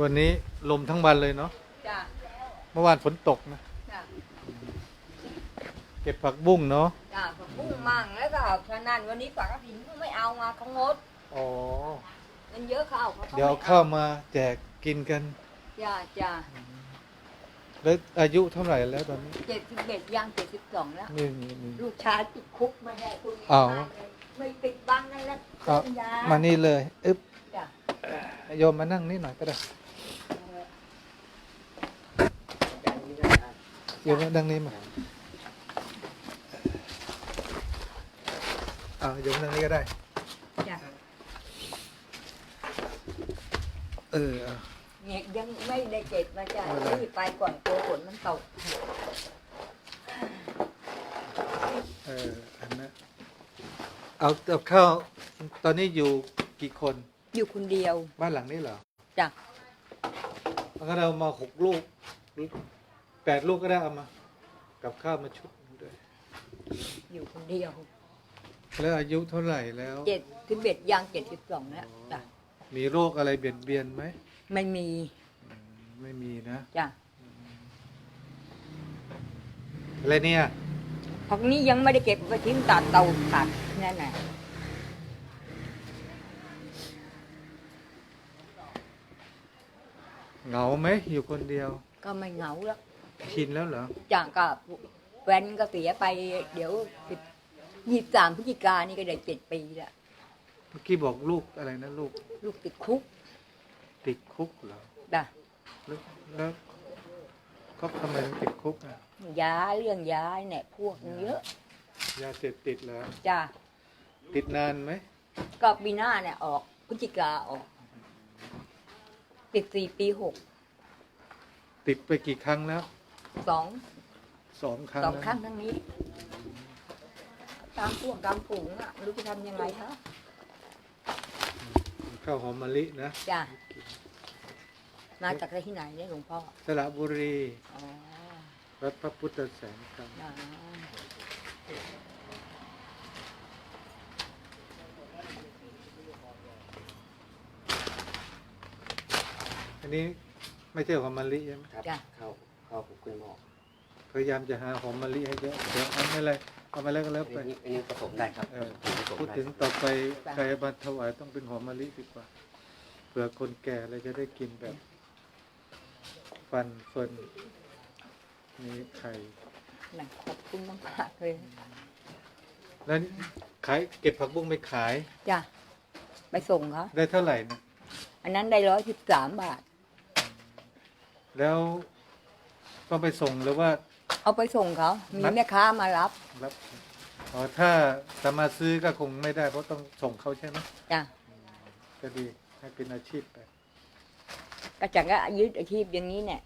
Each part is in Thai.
วันนี้ลมทั้งวันเลยเนาะจ้ะเมื่อวานฝนตกนะ จ้ะเก็บผักบุ้งเนาะจ้ะผักบุ้งมั่งแล้วก็ฉะนั้นวันนี้ปากกระถิ่นเขาไม่เอามาเขางดอ๋อมันเยอะเข้าเขาก็เดี๋ยวไม่เข้ามาแจกกินกัน จ้ะจ้ะแล้วอายุเท่าไหร่แล้วตอนนี้เจ็ดสิบเอ็ดย่างเจ็ดสิบสองแล้ว นี่นี่นี่ ลูกชายติดคุกมาได้คุณอ้าว ไม่ปิดบังนั่นแหละเอาเป็นยามานี่เลย อึ๊บจ้ะ โยมมานั่งนี่หน่อยก็ได้โยมมาดังนี้มาอ่าโยมมานั่งนี้ก็ได้จ้ะเออเอาเนี่ยยังไม่ได้เก็บมาจ้ะไม่เป็นไรรีบไปก่อนกลัวฝนมันตกเอออันนั้นเอากับข้าวตอนนี้อยู่กี่คน อยู่คนเดียวบ้านหลังนี้เหรอจ้ะมันก็เรามาหกลูกแปดลูกก็ได้เอามา กับข้าวมาชุดหนึ่งด้วย อยู่คนเดียวแล้วอายุเท่าไหร่แล้ว เจ็ดสิบเอ็ดย่างเจ็ดสิบสองแล้วจ้ะมีโรคอะไรเบียดเบียนไหมไม่มีอืมไม่มีนะ จ้ะอะไรเนี่ย ผักนี้ยังไม่ได้เก็บไปทิ้งตัดเตาตัดนั่นแหละ เหงาไหมอยู่คนเดียว ก็ไม่เหงาแล้วชินแล้วเหรอจากก็แฟนก็เสียไป เดี๋ยวยี่สามพฤศจิกายนนี่ก็ได้เจ็ดปีแล้วเมื่อกี้บอกลูกอะไรนะลูก ลูกติดคุกติดคุกเหรอจ้ะแล้วแล้วเขาทำไมถึงติดคุกอะยาเรื่องยาเนี่ยพวกมันเยอะ ยาเสพติดเหรอจ้ะติดนานไหมก็ปีหน้าเนี่ยออกพฤศจิกาออก ติดสี่ปีหกติดไปกี่ครั้งแล้วสองสองครั้งสองแล้วครั้งทั้งนี้ ตามพวกตามฝูงอะไม่รู้จะทำยังไงคะข้าวหอมมะลินะจ้ะมาจากที่ไหนเนี่ยหลวงพ่อสระบุรีอ๋อ วัดพระพุทธแสงครับอ๋อ นนี้ไม่ใช่หอมมะลิใช่ไหมครับจ้ะ เข้าเข้าคุณหมอพยายามจะหาหอมมะลิให้เยอะเดี๋ยวเอาไม่เลยเอามาแล้วก็แล้วไป อันนี้อันนี้ผสมได้ครับเออ ผสมพูดได้ถึงต่อไปใครมาถวายต้องเป็นหอมมะลิดีกว่าเผื่อคนแก่เลยจะได้กินแบบ ฟันเฟินมีไข่หนักขอบคุณมากๆเลยแล้วนี่ขายเก็บผักบุ้งไปขาย จ้ะไปส่งเขาได้เท่าไหร่นะอันนั้นได้ร้อยสิบสามบาท แล้วต้องไปส่งหรือว่า เอาไปส่งเขา มีนัดแม่ค้ามารับ รับอ๋อถ้าจะมาซื้อก็คงไม่ได้ เพราะต้องส่งเขาใช่ไหมจ้ะก็ดีให้เป็นอาชีพไปก็จังก็ยึดอาชีพอย่างนี้เนี่ย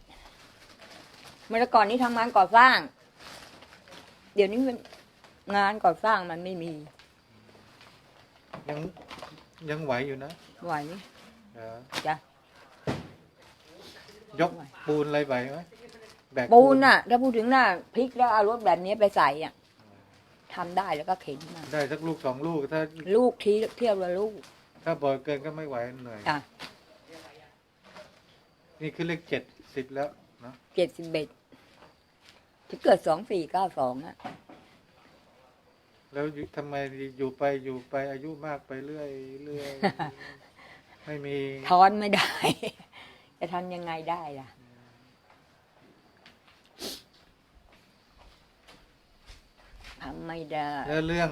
เมื่อก่อนนี้ทำงานก่อสร้าง เดี๋ยวนี้มันงานก่อสร้างมันไม่มียังยังไหวอยู่นะไหวเออจ้ะ ยกปูนอะไรไหวไหมแบกปูนน่ะ ถ้าพูดถึงน่ะพลิกแล้วเอารถแบบนี้ไปใส่อะทำได้แล้วก็เข็นมาได้สักลูกสองลูกถ้าลูกทีเที่ยวละลูก ถ้าบ่อยเกินก็ไม่ไหวเหนื่อยจ้ะนี่คือเลขเจ็ดสิบแล้วเนอะเจ็ดสิบเอ็ดถ้าเกิดสองสี่เก้าสองอะแล้วอยู่ทำไมอยู่ไปอยู่ไปอายุมากไปเรื่อยเรื่อยไม่มีทอนไม่ได้ จะทำยังไงได้ล่ะ ทำไม่ได้ แล้วเรื่อง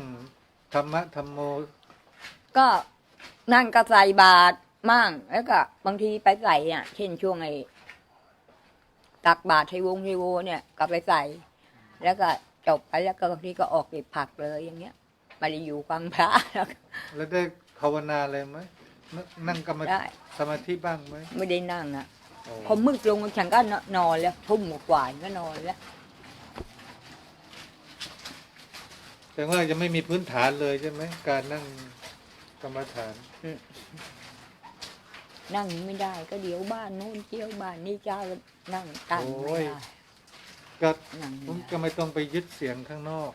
ธรรมะธรรมโม ก็นั่งก็ใส่บาตรมั่ง แล้วก็ บางทีไปใส่อะเช่นช่วงไอ้ตักบาตรไทวงไทโวเนี่ยก็ไปใส่ แล้วก็จบไปแล้วก็บางทีก็ออกเก็บผักเลยอย่างเงี้ยไมาได้อยู่ฟังพระแล้วก็แล้วได้ภาวนาอะไรไหม นนั่งกรรมได้ สมาธิบ้างไหมไม่ได้นั่งอะโอ้พอมืดลงฉันก็นอนแล้วทุ่มกว่าๆก็นอนแล้ว แต่ว่าจะไม่มีพื้นฐานเลยใช่ไหมการนั่งกรรมฐาน นั่งไม่ได้ก็เดี๋ยวบ้านนู้นเที่ยวบ้านนี้เจ้านั่งตั้งไม่ได้ก็นั่งผมไม่ก็ได้ไม่ต้องไปยึดเสียงข้างนอก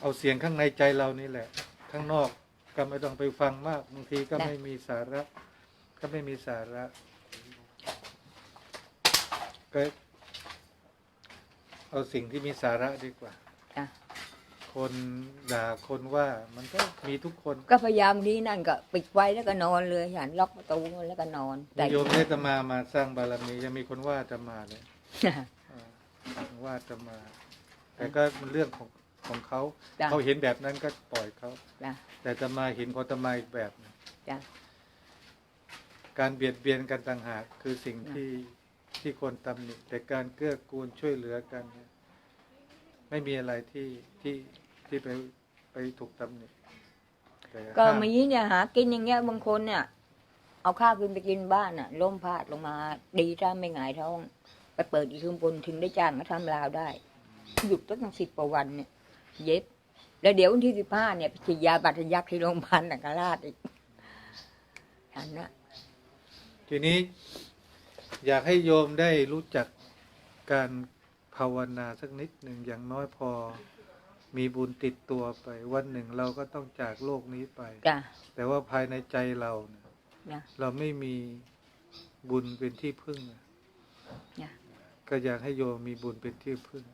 เอาเสียงข้างในใจเรานี่แหละ ข้างนอก ก็ไม่ต้องไปฟังมากบางทีก็ไม่มีสาระ ก็ไม่มีสาระก็เอาสิ่งที่มีสาระดีกว่า จ้ะคนด่าคนว่ามันก็มีทุกคนก็พยายามที่นั่นก็ปิดไว้แล้วก็นอนเลยฉันล็อกประตูแล้วก็นอนแต่โยมให้อาตมามาสร้างบารมียังมีคนว่าอาตมาเลย อ่าว่าอาตมา แต่ก็มันเรื่องของ ของเขาจ้ะเขาเห็นแบบนั้นก็ปล่อยเขา จ้ะ แต่อาตมาเห็นของอาตมาอีกแบบหนึ่งจ้ะ การเบียดเบียนกันต่างหากคือสิ่งจ้ะ ที่ที่ควรตำหนิแต่การเกื้อกูลช่วยเหลือกันเนี่ยไม่มีอะไรที่ที่ที่ไปไปถูกตำหนิแต่ก็ห้ามมีเนี่ยหากินอย่างเงี้ยบางคนเนี่ย เอาข้าวขึ้นไปกินบ้านน่ะล้มพลาดลงมา ดีถ้าไม่หงายท้อง ไปเปิดอีกคืนบนถึงได้จ้างมาทำลาวได้ หยุดตั้งสิบกว่าวันเนี่ย เย็บ แล้วเดี๋ยววันที่สิบห้าเนี่ยไปฉีดยาบัตรยักษ์ที่โรงพยาบาลนักราชอีกฉันนะทีนี้ อยากให้โยมได้รู้จักการภาวนาสักนิดหนึ่งอย่างน้อยพอ มีบุญติดตัวไป วันหนึ่งเราก็ต้องจากโลกนี้ไป จ้ะ แต่ว่าภายในใจเราเนี่ยนะเราไม่มีบุญเป็นที่พึ่งอะจ้ะ ก็อยากให้โยมมีบุญเป็นที่พึ่ง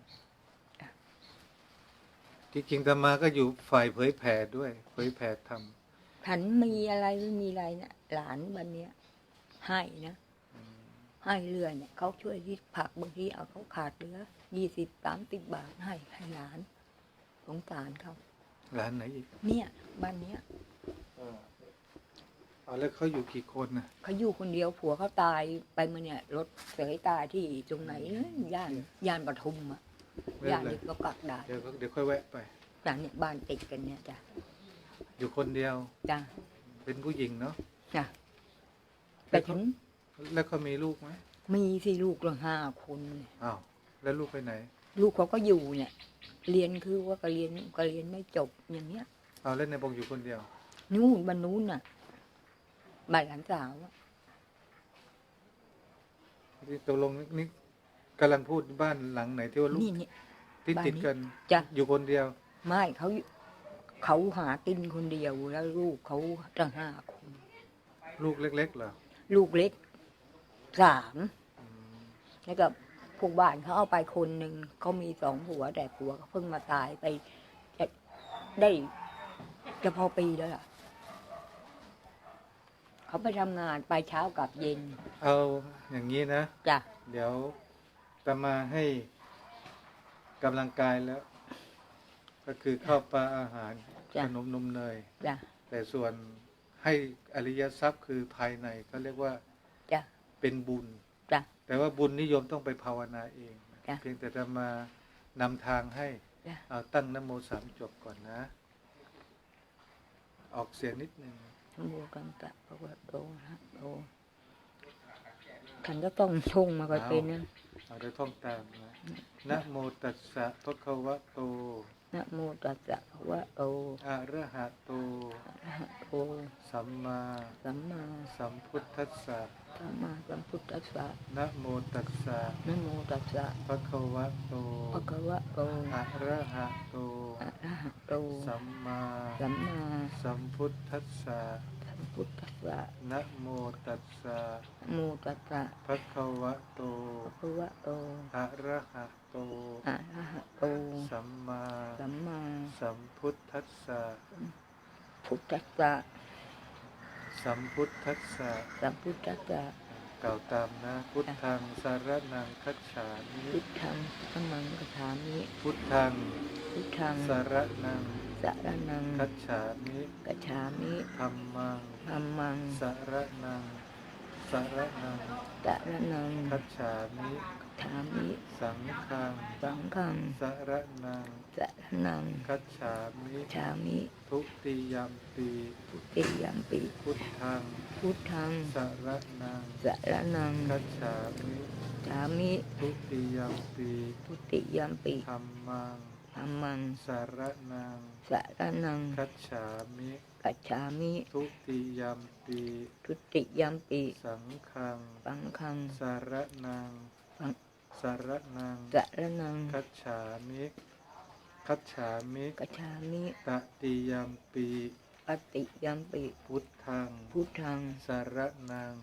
ที่จริงธรรมาก็อยู่ฝ่ายเผยแผ่ด้วย เผยแผ่ธรรมฉันมีอะไรไม่มีอะไรเนี่ยหลานวันเนี้ยให้นะให้เรื่อยเนี่ยเขาช่วยที่ผักบางทีเอาเขาขาดเหลือยี่สิบสามสิบบาทให้ให้หลานสงสารเขาร้านไหนอีกเนี่ยบ้านเนี้ยอ๋อแล้วเขาอยู่กี่คนนะเขาอยู่คนเดียวผัวเขาตายไปมาเนี่ยรถเสยตายที่ตรงไหนย่านย่านปทุมอะ ไม่ย่านเป็นไรนี้ก็กักได้เดี๋ยวก็เดี๋ยวค่อยแวะไปย่านเนี่ยบ้านติดกันเนี่ยจ้ะอยู่คนเดียวจ้ะเป็นผู้หญิงเนาะจ้ะแต่ฉันแล้วเขามีลูกไหมมีสิลูกละห้าคนเนี่ยอ้าวแล้วลูกไปไหนลูกเขาก็อยู่เนี่ย เรียนคือว่าก็เรียนก็เรียนไม่จบอย่างเงี้ย เอาเล่นในบงอยู่คนเดียวนู่นบ้านนู้นน่ะบ้านหลานสาวอะที่ตกลงนี่ กำลังพูดบ้านหลังไหนที่ว่าลูกนี่เนี่ยติดบ้านติดนี้กัน จ้ะ อยู่คนเดียว ไม่เขาเขาหากินคนเดียวแล้วลูกเขาตั้งห้าคน ลูกเล็ก ๆ เหรอลูกเล็กสามอืมแล้วก็พวกบ้านเขาเอาไปคนหนึ่งเขามีสองผัวแต่ผัวเขาเพิ่งมาตายไปจะได้จะพอปีแล้วล่ะเขาไปทำงานไปเช้ากับเย็นเอาอย่างนี้นะ จ้ะเดี๋ยว จะมาให้กำลังกายแล้ว ก็คือข้าวปลาอาหารขจ้ะ นมนมเนย จ้ะแต่ส่วนให้อริยทรัพย์คือภายในก็เรียกว่าจ้ะเป็นบุญ จ้ะ แต่ว่าบุญนิยมต้องไปภาวนาเอง จ้ะเพียงแต่จะมานำทางให้จ้ะ เอาตั้งนโมสามจบก่อนนะ ออกเสียงนิดนึงนะโมกัมตะภะคะวะโตอะระหะโตฉันก็ต้องชงมาก็เป็นนะ เอาได้ท่องตามนะนะโมตัสสะภะคะวะโต นะโมตัสสะภะคะวะโตอะระหะโต อะระหะโต สัมมาสัมมาสัมพุทธัสสะสัมมาสัมพุทธัสสะนะโมตัสสะนะโมตัสสะภะคะวะโตภะคะวะโตอะระหะโตอะระหะโต สัมมาสัมมาสัมพุทธัสสะสัม พุทธัสสะนะโมตัสสะนะโมตัสสะภะคะวะโตภะคะวะโตอะระหะโตอะระหะโตสัมมาสัมมาสัมพุทธัสสะพุทธัสสะสัมพุทธัสสะสัมพุทธัสสะกล่าวตามนะพุทธังสารนังคัจฉามิพุทธังธรรมังกถามิพุทธังพุทธังสารนัง สารนังคัจฉามิกฉามิธัมมังธรรมังสารนังสารนังสารนังคัจฉามิถามิ สังฆังสังฆังสารนังสารนังคัจฉามิฉามิทุติยมปีติยัมปิพุทธังพุทธังสารนังสารนังคัจฉามิฉามิทุติยมปีพุติยัมปิธัมมัง ธรรมัง สารนัง สารนัง คัจฉามิ กัจฉามิ ทุติยมปีทุติยัมปิ สังฆัง สังฆัง สารนัง สังสารนัง สารนัง คัจฉามิ คัจฉามิกัจฉามิ ตติยมปีปฏิยัมปิ พุทธัง พุทธัง สารนัง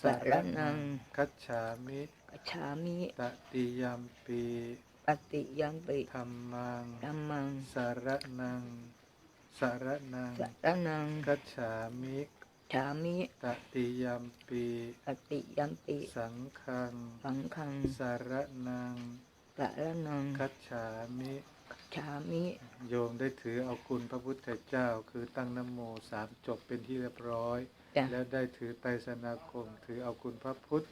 สารนัง คัจฉามิ กัจฉามิ ตติยัมปี ปฏิยัมปิธรรมัง ธัมมังสารนัง สารนังสารนังคัจฉามิฉามิตติยัมปีปฏิยัมปิสังฆัง สังฆังสารนังสารนังคัจฉามิฉามิ โยมได้ถือเอาคุณพระพุทธเจ้า คือตั้งนโมสามจบเป็นที่เรียบร้อย จ้ะ แล้วได้ถือไตรสนาคม ถือเอาคุณพระพุทธ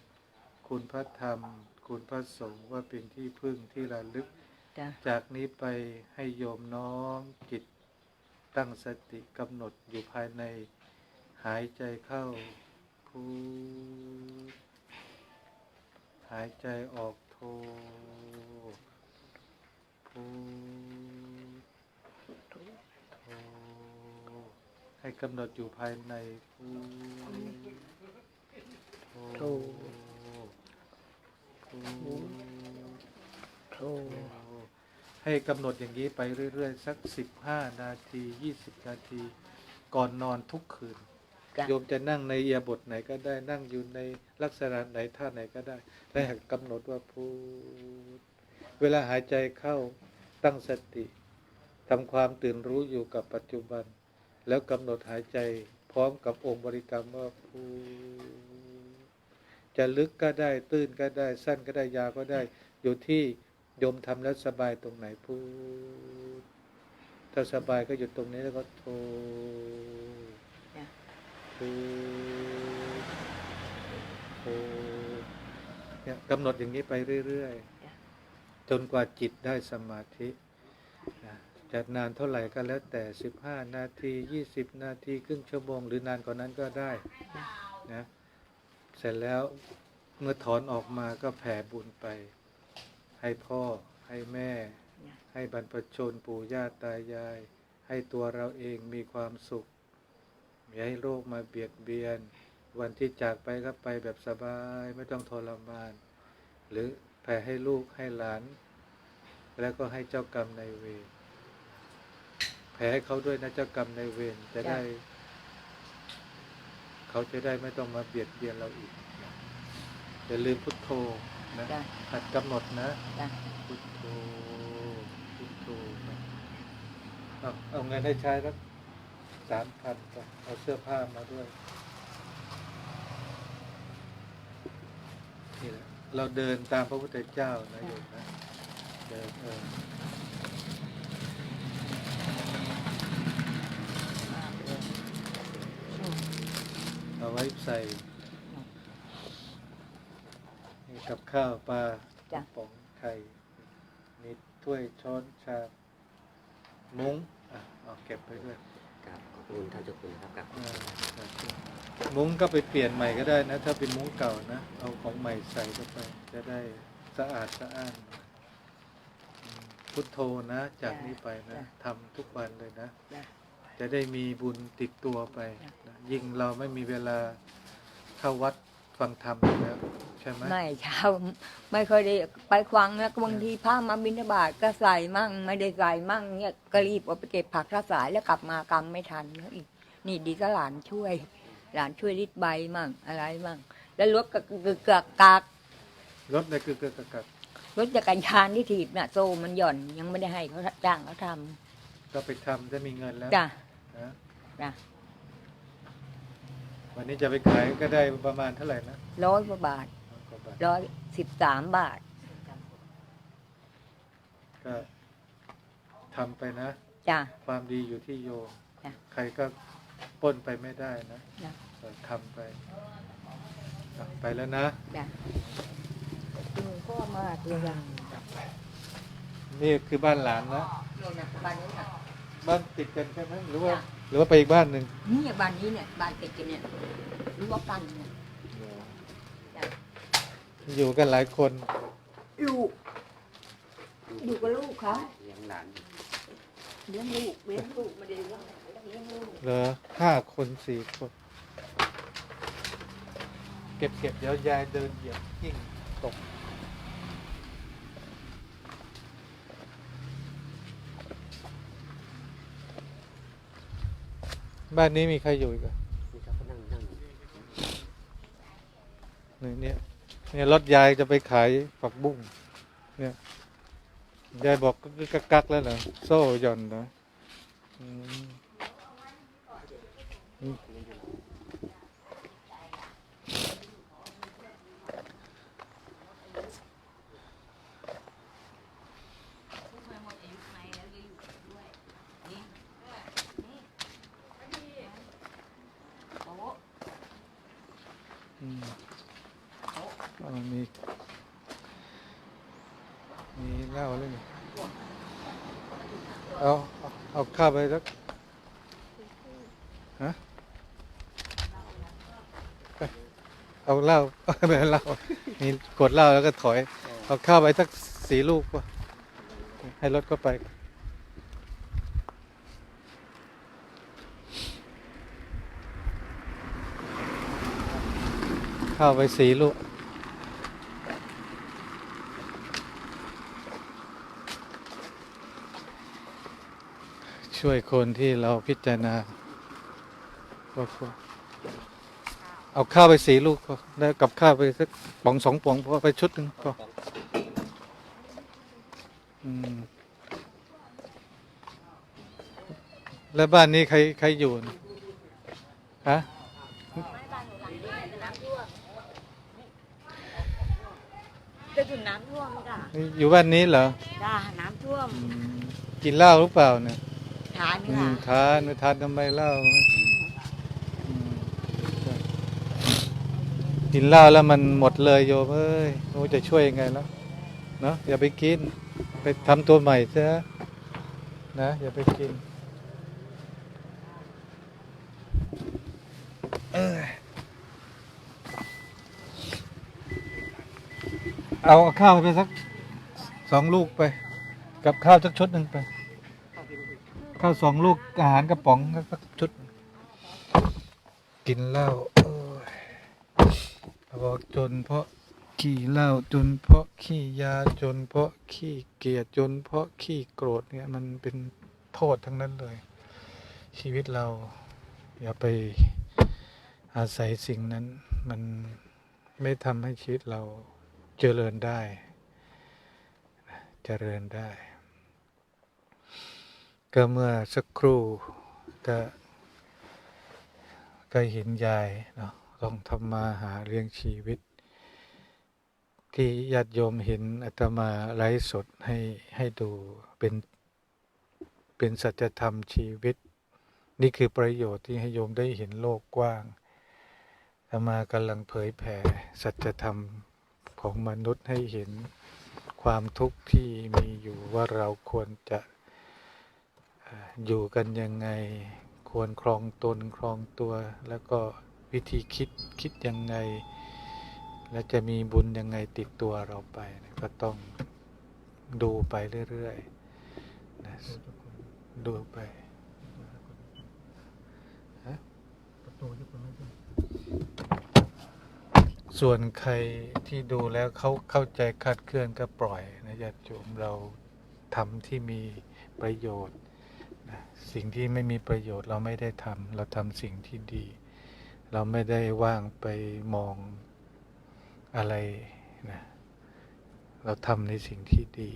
คุณพระธรรม คุณพระสงฆ์ว่าเป็นที่พึ่งที่ระลึก จ้ะจากนี้ไปให้โยมน้อมจิตตั้งสติกำหนดอยู่ภายในหายใจเข้าพูดหายใจออกโทพูดโทให้กำหนดอยู่ภายในพูดโทพูด โทให้กำหนดอย่างนี้ไปเรื่อยๆ สักสิบห้านาทียี่สิบนาที ก่อนนอนทุกคืนจ้ะโยมจะนั่งในเอียบทไหนก็ได้นั่งอยู่ในลักษณะไหนท่าไหนก็ได้ได้ให้กำหนดว่าพูด เวลาหายใจเข้าตั้งสติทำความตื่นรู้อยู่กับปัจจุบัน แล้วกำหนดหายใจพร้อมกับองค์บริกรรมว่าพูด จะลึกก็ได้ตื้นก็ได้สั้นก็ได้ยาวก็ได้ อยู่ที่โยมทำแล้วสบายตรงไหนพูดถ้าสบายก็หยุดตรงนี้แล้วก็โทจ้ะพูดโทเนี่ยกำหนดอย่างนี้ไปเรื่อยๆจนกว่าจิตได้สมาธินะจะนานเท่าไหร่ก็แล้วแต่ 15 นาที 20 นาที ครึ่งชั่วโมง หรือนานกว่านั้นก็ได้นะ เสร็จแล้วเมื่อถอนออกมาก็แผ่บุญไป ให้พ่อให้แม่ ให้บรรพชนปู่ย่าตายาย ให้ตัวเราเองมีความสุขอย่าให้โรคมาเบียดเบียน วันที่จากไปก็ไปแบบสบายไม่ต้องทรมาน หรือแผ่ให้ลูกให้หลาน แล้วก็ให้เจ้ากรรมในเวรแผ่เขาด้วยนะเจ้ากรรมในเวรจะได้ เขาจะได้ไม่ต้องมาเบียดเบียนเราอีกนะอย่าลืมพุทโธนะจ้ะหัดกำหนดนะจ้ะพุทโธพุทโธนะเอาเอาเงินให้ใช้แล้วสามพันก็เอาเสื้อผ้ามาด้วยนี่แหละเราเดินตามพระพุทธเจ้านะโยมนะเดินเออ มากเลยอืม เอาไว้ใส่นี่กับข้าวปลาจ้ะ ป๋องไข่มีถ้วยช้อนชามมุ้งอะเอาเก็บไปด้วยครับขอบคุณท่านเจ้าคุณนะครับอ่ามุ้งก็ไปเปลี่ยนใหม่ก็ได้นะ ถ้าเป็นมุ้งเก่านะ เอาของใหม่ใส่เข้าไป จะได้สะอาดสะอ้านอืมพุทโธนะ จากนี้ไปนะทำทุกวันเลยนะ จ้ะ จะได้มีบุญติดตัวไปนะยิ่งเราไม่มีเวลาเข้าวัดฟังธรรมอยู่แล้วใช่ไหมไม่เช้าไม่ค่อยได้ไปควังแล้วก็บางทีพามาบิณฑบาตก็ใส่มั่ง ไม่ได้ใส่มั่งเนี่ยก็รีบเอาไปเก็บผักถ้าสายแล้วกลับมากรรมไม่ทันแล้วอีกนี่ดีก็หลานช่วย หลานช่วยริดใบมั่งอะไรมั่ง แล้วรถก็กึกกากกากรถในคือเกิดกับรถจักรยานที่ถีบน่ะโซ่มันหย่อนยังไม่ได้ให้เขาจ้างเขาทำก็ไปทำจะมีเงินแล้ว จ้ะ นะจ้ะวันนี้จะไปขายก็ได้ประมาณเท่าไหร่นะร้อยกว่าบาทกว่าบาทร้อยสิบสามบาท ก็ทำไปนะ จ้ะ ความดีอยู่ที่โยมจ้ะใครก็ปล้นไปไม่ได้นะจ้ะ เออทำไปอะไปแล้วนะ จ้ะหลวงพ่อมากเลยอะนี่คือบ้านหลานนะโน่นนะบ้านนี้น่ะ บ้านติดกันใช่ไหมหรือว่า จ้ะ หรือว่าไปอีกบ้านหนึ่งนี่บ้านนี้เนี่ยบ้านติดกันเนี่ยรู้ว่ากันเนี่ยจ้ะอยู่กันหลายคนลูกอยู่กับลูกเขาเลี้ยงหลาน เลี้ยงลูกเลี้ยงลูกไม่ได้เลี้ยงเลี้ยงลูกเหรอห้าคนสี่คน เก็บเก็บเดี๋ยวยายเดินเหยียบยิ่งตก บ้านนี้มีใครอยู่อีกอะนี่ครับก็นั่งนั่งนี่เนี่ยเนี่ยรถยายจะไปขายผักบุ้งเนี่ยยายบอกก็กักกักแล้วเหรอโซ่หย่อนนะอืมอืมอืมอ๋อมีมีเหล้าเลยนี่เอาเอาเอา ข้าไปสักฮะเอาเหล้าไม่เอาเหล้ามีกดเหล้าแล้วก็ถอย เอาข้าวไปสักสี่ลูกป่ะให้รถก็ไป ข้าวไปสี่ลูก ช่วยคนที่เราพิจารณาว่าควรเอาข้าวไปสี่ลูกพอแล้วกับข้าวไปสักป๋องสองป๋องพอไปชุดหนึ่งพออืมแล้วบ้านนี้ใครใครอยู่น่ะฮะจะถึงน้ำท่วมจ้ะอยู่บ้านนี้เหรอจ้าน้ำท่วมอืมกินเหล้าหรือเปล่าเนี่ย ทานอืค่ะมทานไม่ทานทำไมเล้าอืมกินเหล้าแล้วมันหมดเลยโยมเอ้ยโอ้จะช่วยยังไงแล้วเนาะอย่าไปกิน ไปทำตัวใหม่ซะนะอย่าไปกินเอ้ยเอาข้าวไปสักสองลูกไป กับข้าวสักชุดหนึ่งไป ข้าวสองลูกอาหารกระป๋องสักชุด กินเหล้าโอ้ยบอกจนเพราะขี้เหล้าจนเพราะขี้ยาจนเพราะขี้เกียจจนเพราะขี้โกรธเนี่ยมันเป็นโทษทั้งนั้นเลย ชีวิตเราอย่าไปอาศัยสิ่งนั้นมันไม่ทำให้ชีวิตเราเจริญได้ เจริญได้ ก็เมื่อสักครู่ก็ก็เห็นยายเนาะต้องทำมาหาเลี้ยงชีวิต ที่ญาติโยมเห็นอาตมาไลฟ์สดให้ให้ดูเป็นเป็นสัจธรรมชีวิต นี่คือประโยชน์ที่ให้โยมได้เห็นโลกกว้างอามากำลังเผยแผ่ สัจธรรมของมนุษย์ให้เห็นความทุกข์ที่มีอยู่ว่าเราควรจะ อยู่กันยังไงควรครองตนครองตัว แล้วก็วิธีคิดคิดยังไง และจะมีบุญยังไงติดตัวเราไปนะก็ต้องดูไปเรื่อยๆนะดูไปส่วนใครที่ดูแล้วเขาเข้าใจคาดเคลื่อนก็ปล่อยนะญาติโยมเราทำที่มีประโยชน์ สิ่งที่ไม่มีประโยชน์เราไม่ได้ทำเราทำสิ่งที่ดี เราไม่ได้ว่างไปมองอะไรนะเราทำในสิ่งที่ดี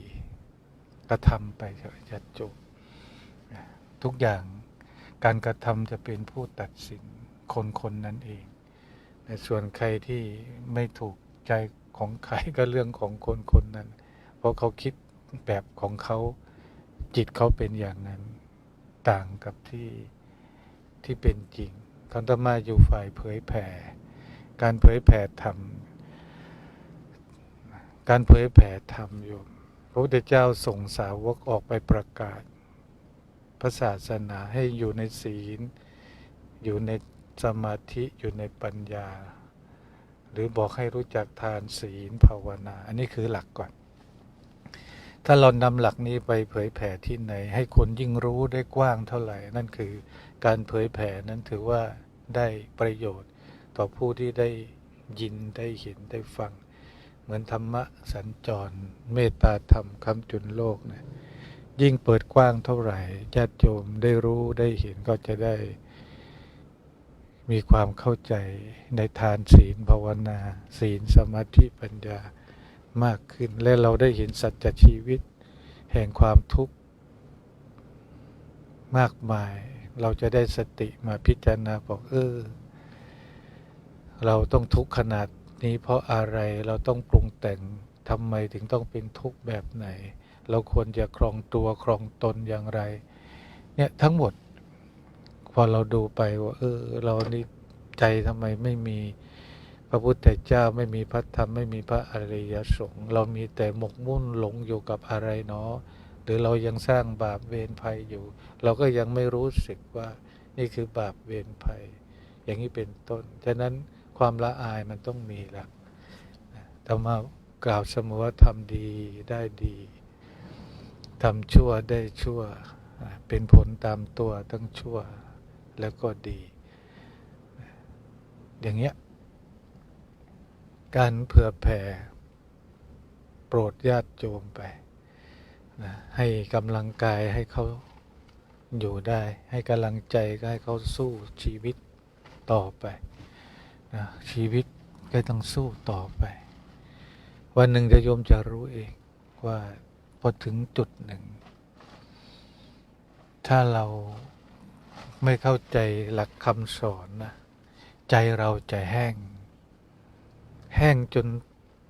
กระทำไปจะจบทุกอย่างการกระทำจะเป็นผู้ตัดสินคนคนนั้นเองในส่วนใครที่ไม่ถูกใจของใครก็เรื่องของคนคนนั้น เพราะเขาคิดแบบของเขาจิตเขาเป็นอย่างนั้น ต่างกับที่ที่เป็นจริงคำตมาอยู่ฝ่ายเผยแผ่ การเผยแผ่ธรรม การเผยแผ่ธรรมโยมพระพุทธเจ้าส่งสาวกออกไปประกาศ พระศาสนาให้อยู่ในศีล อยู่ในสมาธิอยู่ในปัญญา หรือบอกให้รู้จักทานศีลภาวนา อันนี้คือหลักก่อน ถ้าเรานำหลักนี้ไปเผยแผ่ที่ไหน ให้คนยิ่งรู้ได้กว้างเท่าไหร่ นั่นคือการเผยแผ่นั้นถือว่าได้ประโยชน์ ต่อผู้ที่ได้ยินได้เห็นได้ฟัง เหมือนธรรมะสัญจร เมตตาธรรมคำจุนโลกนี่ยยิ่งเปิดกว้างเท่าไหร่ญาติโยมได้รู้ได้เห็นก็จะได้ มีความเข้าใจในทานศีลภาวนา ศีลสมาธิปัญญา มากขึ้น และเราได้เห็นสัจชีวิต แห่งความทุกข์มากมาย เราจะได้สติมาพิจารณาบอกเออ เราต้องทุกข์ขนาดนี้เพราะอะไรเราต้องปรุงแต่งทำไมถึงต้องเป็นทุกข์แบบไหน เราควรจะครองตัวครองตนอย่างไร เนี่ยทั้งหมด พอเราดูไปว่า เออ เรานี่ใจทำไมไม่มี พระพุทธเจ้าไม่มีพระธรรมไม่มีพระอริยสงฆ์เรามีแต่หมกมุ่นหลงอยู่กับอะไรเนาะหรือเรายังสร้างบาปเวรภัยอยู่ เราก็ยังไม่รู้สึกว่านี่คือบาปเวรภัย อย่างนี้เป็นต้น ฉะนั้นความละอายมันต้องมีละธรรมากล่าวเสมอว่าทำดีได้ดีทำชั่วได้ชั่ว เป็นผลตามตัวทั้งชั่วแล้วก็ดี อย่างเงี้ย การเผื่อแผ่ โปรดญาติโยมไปนะให้กำลังกายให้เขาอยู่ได้ ให้กำลังใจก็ให้เขาสู้ชีวิตต่อไปนะชีวิตก็ต้องสู้ต่อไป วันหนึ่งจะโยมจะรู้เองว่าพอถึงจุดหนึ่ง ถ้าเราไม่เข้าใจหลักคำสอนนะใจเราจะแห้ง แห้งจน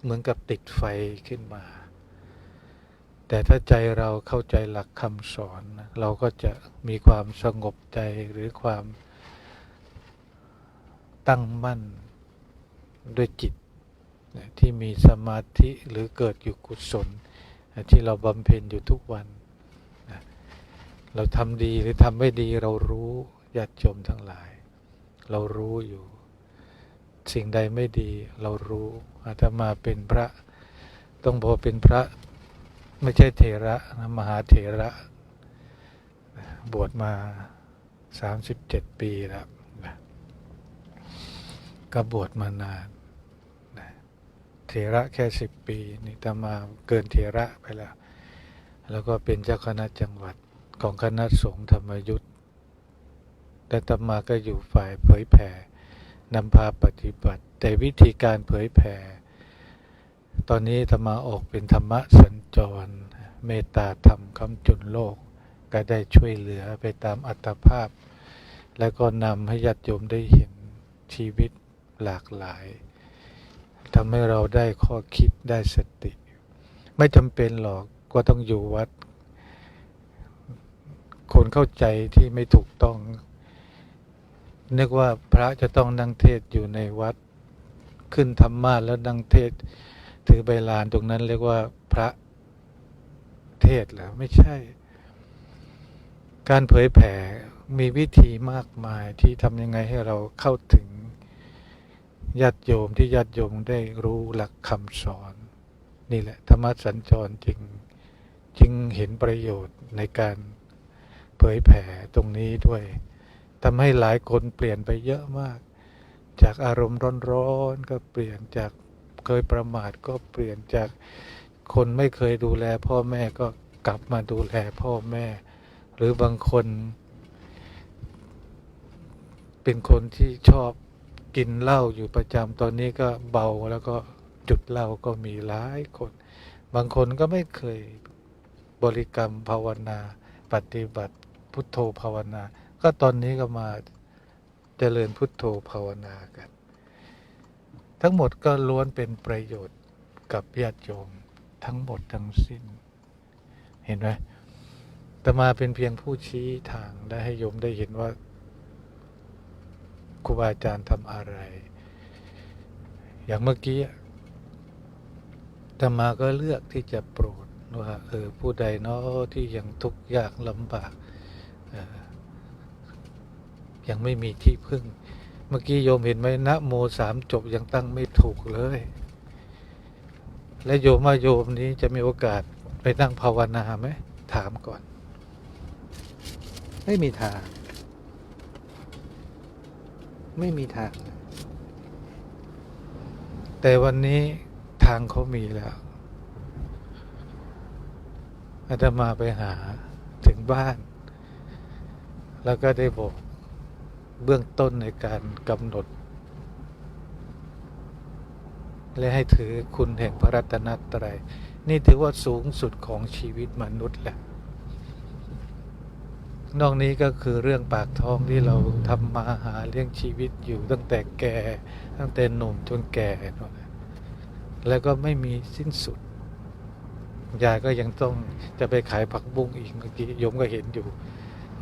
เหมือนกับติดไฟขึ้นมา แต่ถ้าใจเราเข้าใจหลักคำสอน เราก็จะมีความสงบใจหรือความตั้งมั่นด้วยจิตที่มีสมาธิหรือเกิดอยู่กุศล ที่เราบำเพ็ญอยู่ทุกวัน เราทำดีหรือทำไม่ดีเรารู้ญาติโยมทั้งหลาย เรารู้อยู่ สิ่งใดไม่ดีเรารู้อาตมาเป็นพระ ต้องพอเป็นพระไม่ใช่เถระนะมหาเถระ บวชมาสามสิบเจ็ดปีแล้วนะก็บวชมานานนะเถระแค่สิบปีนี่ตมาเกินเถระไปแล้ว แล้วก็เป็นเจ้าคณะจังหวัดของคณะสงฆ์ธรรมยุทธ์แต่ตมาก็อยู่ฝ่ายเผยแผ่ นำพาปฏิบัติ แต่วิธีการเผยแผ่ ตอนนี้ธรรมาออกเป็นธรรมะสัญจร เมตตาธรรมคำจุนโลก ก็ได้ช่วยเหลือไปตามอัตภาพ แล้วก็นำให้ญาติโยมได้เห็นชีวิตหลากหลายทำให้เราได้ข้อคิดได้สติ ไม่จำเป็นหรอกก็ต้องอยู่วัด คนเข้าใจที่ไม่ถูกต้อง นึกว่าพระจะต้องนั่งเทศอยู่ในวัด ขึ้นธรรมาแล้วนั่งเทศ ถือใบลานตรงนั้นเรียกว่าพระเทศเหรอไม่ใช่ การเผยแผ่มีวิธีมากมายที่ทำยังไงให้เราเข้าถึงญาติโยมที่ญาติโยมได้รู้หลักคำสอน นี่แหละธรรมะสัญจรจึงจึงเห็นประโยชน์ในการเผยแผ่ตรงนี้ด้วย ทำให้หลายคนเปลี่ยนไปเยอะมาก จากอารมณ์ร้อนๆก็เปลี่ยนจากเคยประมาทก็เปลี่ยนจากคนไม่เคยดูแลพ่อแม่ก็กลับมาดูแลพ่อแม่ หรือบางคน เป็นคนที่ชอบกินเหล้าอยู่ประจำตอนนี้ก็เบาแล้วก็จุดเหล้าก็มีหลายคน บางคนก็ไม่เคยบริกรรมภาวนา ปฏิบัติพุทโธภาวนา ก็ตอนนี้ก็มาเจริญพุทโธภาวนากัน ทั้งหมดก็ล้วนเป็นประโยชน์กับญาติโยมทั้งหมดทั้งสิ้น เห็นไหมแตมาเป็นเพียงผู้ชี้ทางได้ให้โยมได้เห็นว่าครูบาอาจารย์ทำอะไร อย่างเมื่อกี้อาตมาก็เลือกที่จะโปรดว่าเออผู้ใดเนาะที่ยังทุกข์ยากลำบาก ยังไม่มีที่พึ่ง เมื่อกี้โยมเห็นไหมนะโมสามจบยังตั้งไม่ถูกเลย และโยมว่าโยมนี้จะมีโอกาสไปนั่งภาวนาไหมถามก่อน ไม่มีทาง ไม่มีทาง แต่วันนี้ทางเขามีแล้วอาตมาไปหาถึงบ้าน แล้วก็ได้บอก เบื้องต้นในการกำหนด และให้ถือคุณแห่งพระรัตนตรัย นี่ถือว่าสูงสุดของชีวิตมนุษย์แหละ นอกนี้ก็คือเรื่องปากท้องที่เราทำมาหาเลี้ยงชีวิตอยู่ตั้งแต่แก่ ตั้งแต่หนุ่มจนแก่ และแล้วก็ไม่มีสิ้นสุดยายก็ยังต้องจะไปขายผักบุ้งอีกเมื่อกี้โยมก็เห็นอยู่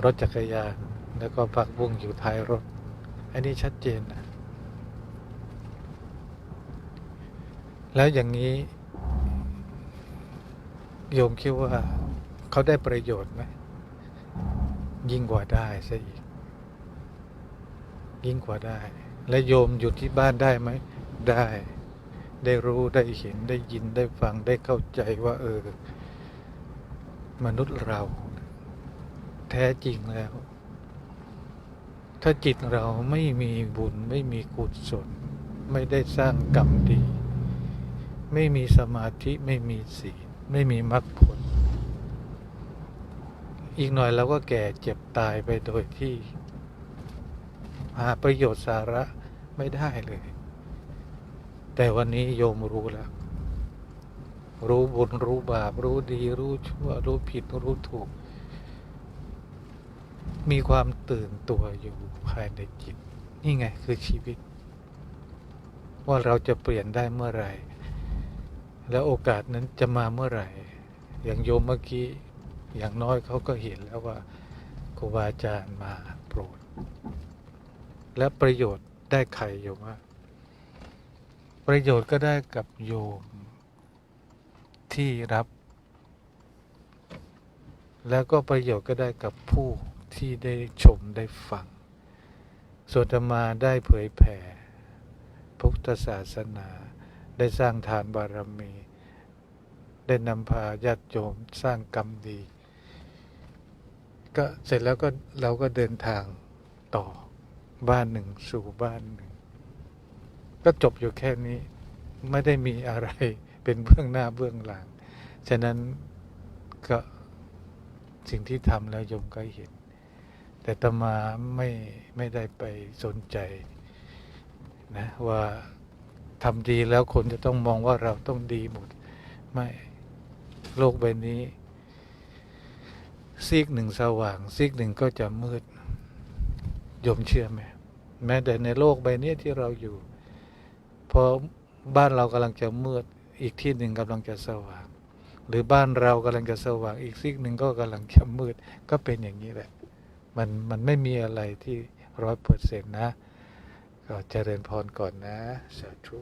รถจักรยาน แล้วก็ผักบุ้งอยู่ท้ายรถ อันนี้ชัดเจนนะแล้วอย่างนี้ โยมคิดว่าเขาได้ประโยชน์ไหม ยิ่งกว่าได้ซะอีก ยิ่งกว่าได้ และโยมอยู่ที่บ้านได้ไหม ได้ ได้รู้ได้เห็นได้ยินได้ฟังได้เข้าใจว่า เออ มนุษย์เรา แท้จริงแล้ว ถ้าจิตเราไม่มีบุญไม่มีกุศลไม่ได้สร้างกรรมดี ไม่มีสมาธิไม่มีศีลไม่มีมรรคผล อีกหน่อยเราก็แก่เจ็บตายไปโดยที่ หาประโยชน์สาระไม่ได้เลย แต่วันนี้โยมรู้แล้ว รู้บุญรู้บาปรู้ดีรู้ชั่วรู้ผิดรู้ถูก มีความตื่นตัวอยู่ภายในจิต นี่ไงคือชีวิต ว่าเราจะเปลี่ยนได้เมื่อไหร่ แล้วโอกาสนั้นจะมาเมื่อไหร่ อย่างโยมเมื่อกี้อย่างน้อยเขาก็เห็นแล้วว่าครูบาอาจารย์มาโปรด และประโยชน์ได้ใครโยมว่า ประโยชน์ก็ได้กับโยมที่รับ แล้วก็ประโยชน์ก็ได้กับผู้ ที่ได้ชมได้ฟังส่วนอาตมาได้เผยแผ่พุทธศาสนาได้สร้างทานบารมี ได้นำพาญาติโยมสร้างกรรมดี ก็เสร็จแล้วก็เราก็เดินทางต่อบ้านหนึ่งสู่บ้านหนึ่ง ก็จบอยู่แค่นี้ไม่ได้มีอะไรเป็นเบื้องหน้าเบื้องหลัง ฉะนั้นก็สิ่งที่ทำแล้วโยมก็เห็น แต่ตมาไม่ไม่ได้ไปสนใจนะว่าทำดีแล้วคนจะต้องมองว่าเราต้องดีหมด ไม่โลกใบนี้ ซีกหนึ่งสว่าง ซีกหนึ่งก็จะมืดยมเชื่อไหมแม้แต่ในโลกใบนี้ที่เราอยู่ พอบ้านเรากำลังจะมืด อีกที่หนึ่งกำลังจะสว่าง หรือบ้านเรากำลังจะสว่าง อีกซีกหนึ่งก็กำลังจะมืด ก็เป็นอย่างนี้แหละ มันมันไม่มีอะไรที่ร้อยเปอร์เซ็นต์นะ ก็เจริญพรก่อนนะ สาธุ